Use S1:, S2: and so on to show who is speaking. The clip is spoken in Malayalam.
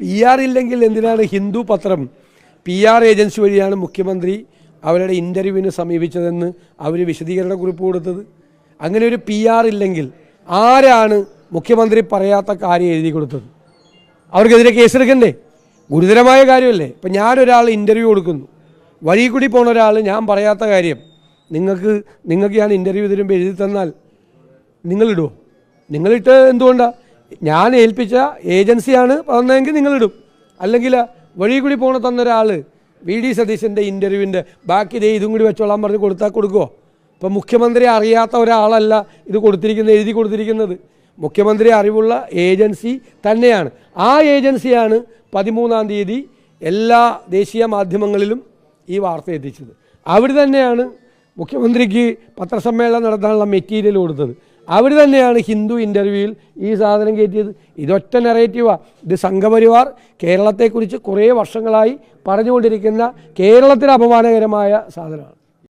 S1: പി ആർ ഇല്ലെങ്കിൽ എന്തിനാണ് ഹിന്ദു പത്രം? പി ആർ ഏജൻസി വഴിയാണ് മുഖ്യമന്ത്രി അവരുടെ ഇന്റർവ്യൂവിന് സമീപിച്ചതെന്ന് അവർ വിശദീകരണ കുറിപ്പ് കൊടുത്തത്. അങ്ങനെ ഒരു പി ആർ ഇല്ലെങ്കിൽ ആരാണ് മുഖ്യമന്ത്രി പറയാത്ത കാര്യം എഴുതി കൊടുത്തത്? അവർക്കെതിരെ കേസെടുക്കണ്ടേ? ഗുരുതരമായ കാര്യമല്ലേ? ഇപ്പം ഞാനൊരാൾ ഇന്റർവ്യൂ കൊടുക്കുന്നു. വഴി കൂടി പോണ ഒരാൾ ഞാൻ പറയാത്ത കാര്യം നിങ്ങൾക്ക് നിങ്ങൾക്ക് ഞാൻ ഇന്റർവ്യൂ തരുമ്പോൾ എഴുതി തന്നാൽ നിങ്ങളിടുമോ നിങ്ങളിട്ട് എന്തുകൊണ്ടാണ് ഞാൻ ഏൽപ്പിച്ച ഏജൻസിയാണ് പറഞ്ഞതെങ്കിൽ നിങ്ങളിടും. അല്ലെങ്കിൽ വഴി കൂടി പോണ തന്ന ഒരാൾ വി ഡി സതീശന്റെ ഇന്റർവ്യൂവിന്റെ ബാക്കി ദേ ഇതും കൂടി വെച്ചോളാൻ പറഞ്ഞ് കൊടുത്താൽ കൊടുക്കുമോ ഇപ്പം മുഖ്യമന്ത്രി അറിയാത്ത ഒരാളല്ല ഇത് കൊടുത്തിരിക്കുന്നത് എഴുതി കൊടുത്തിരിക്കുന്നത്. മുഖ്യമന്ത്രി അറിവുള്ള ഏജൻസി തന്നെയാണ്. ആ ഏജൻസിയാണ് പതിമൂന്നാം തീയതി എല്ലാ ദേശീയ മാധ്യമങ്ങളിലും ഈ വാർത്ത എത്തിച്ചത്. അവിടെ തന്നെയാണ് മുഖ്യമന്ത്രിക്ക് പത്രസമ്മേളനം നടത്താനുള്ള മെറ്റീരിയൽ കൊടുത്തത്. അവർ തന്നെയാണ് ഹിന്ദു ഇന്റർവ്യൂവിൽ ഈ സാധനം കയറ്റിയത്. ഇതൊറ്റ നെറേറ്റീവാണ് ഇത് സംഘപരിവാർ കേരളത്തെക്കുറിച്ച് കുറേ വർഷങ്ങളായി പറഞ്ഞുകൊണ്ടിരിക്കുന്ന കേരളത്തിന് അപമാനകരമായ സാധനമാണ്.